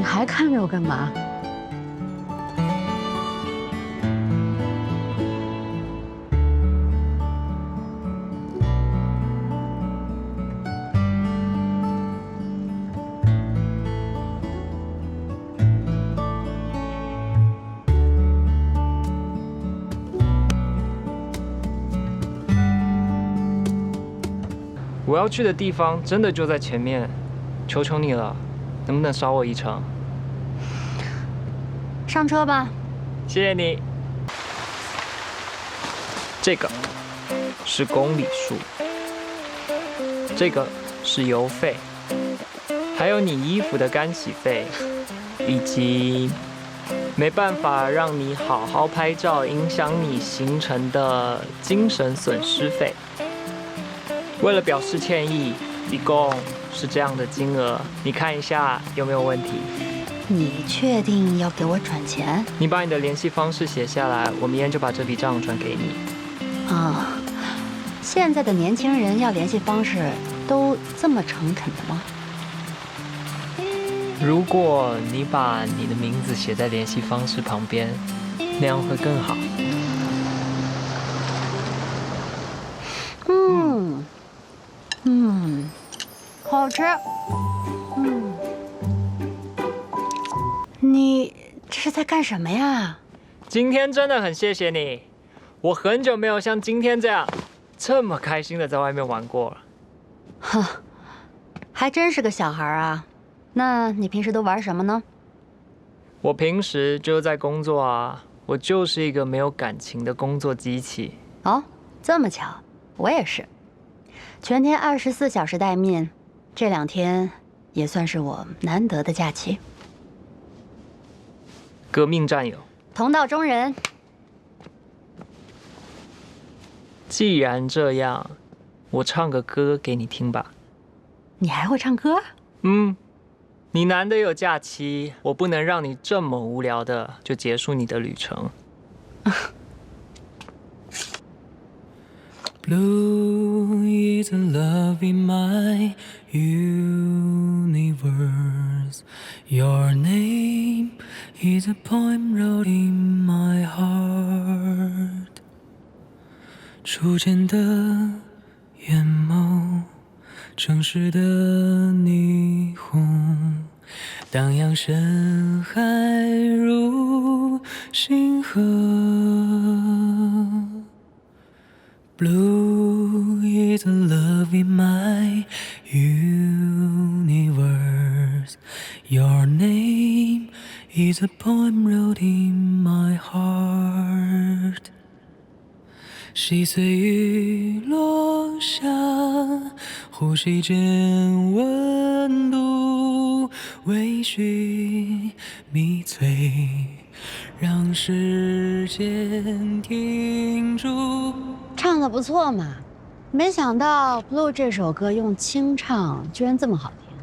你还看着我干嘛？我要去的地方真的就在前面，求求你了，能不能捎我一程？上车吧。谢谢你。这个是公里数，这个是油费，还有你衣服的干洗费，以及没办法让你好好拍照，影响你行程的精神损失费。为了表示歉意，一共是这样的金额，你看一下有没有问题？你确定要给我转钱？你把你的联系方式写下来，我明天就把这笔账转给你。啊，现在的年轻人要联系方式都这么诚恳的吗？如果你把你的名字写在联系方式旁边，那样会更好。嗯，嗯，好吃。嗯，你这是在干什么呀？今天真的很谢谢你，我很久没有像今天这样这么开心的在外面玩过了。哼，还真是个小孩啊。那你平时都玩什么呢？我平时就在工作啊，我就是一个没有感情的工作机器。哦，这么巧，我也是，全天二十四小时待命，这两天也算是我难得的假期。革命战友，同道中人。既然这样，我唱个歌给你听吧。你还会唱歌？嗯，你难得有假期，我不能让你这么无聊的就结束你的旅程。Blue is a love in my universe. Your name is a poem wrote in my heart. 初见的眼眸，城市的霓虹，荡漾深海如星河。Blue love in my universe. Your name is a poem wrote in my heart. 细碎雨落下，呼吸间温度微醺迷醉，让时间停住。唱的不错嘛，没想到《Blue》这首歌用清唱居然这么好听。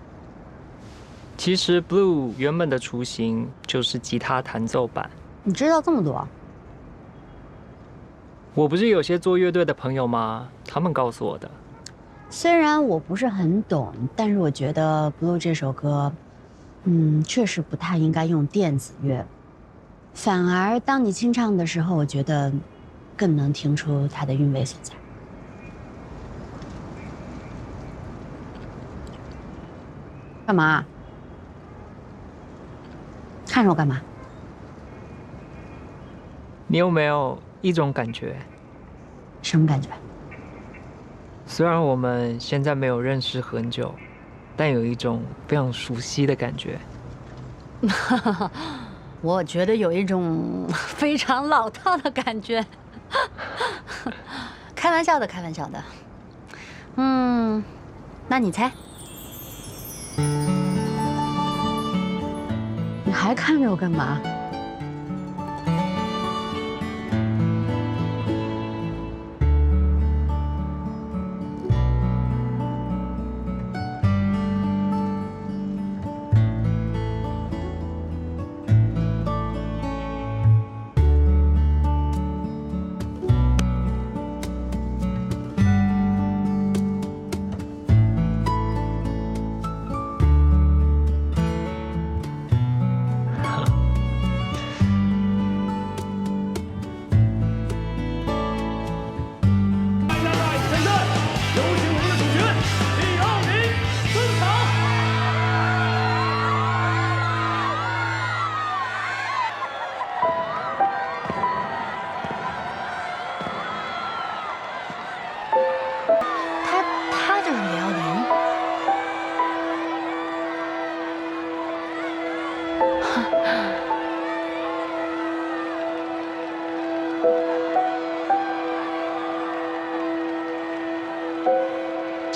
其实 Blue 原本的雏形就是吉他弹奏版。你知道这么多？我不是有些做乐队的朋友吗？他们告诉我的。虽然我不是很懂，但是我觉得《Blue》这首歌，嗯，确实不太应该用电子乐，反而当你清唱的时候，我觉得更能听出它的韵味所在。干嘛？看着我干嘛？你有没有一种感觉？什么感觉？虽然我们现在没有认识很久，但有一种非常熟悉的感觉。我觉得有一种 非常老套的感觉。开玩笑的，开玩笑的。嗯，那你猜？你还看着我干嘛？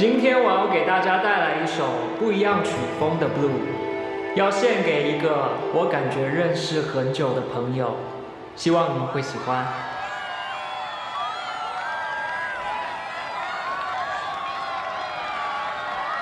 今天我要给大家带来一首不一样曲风的 Blue，要献给一个我感觉认识很久的朋友，希望你们会喜欢。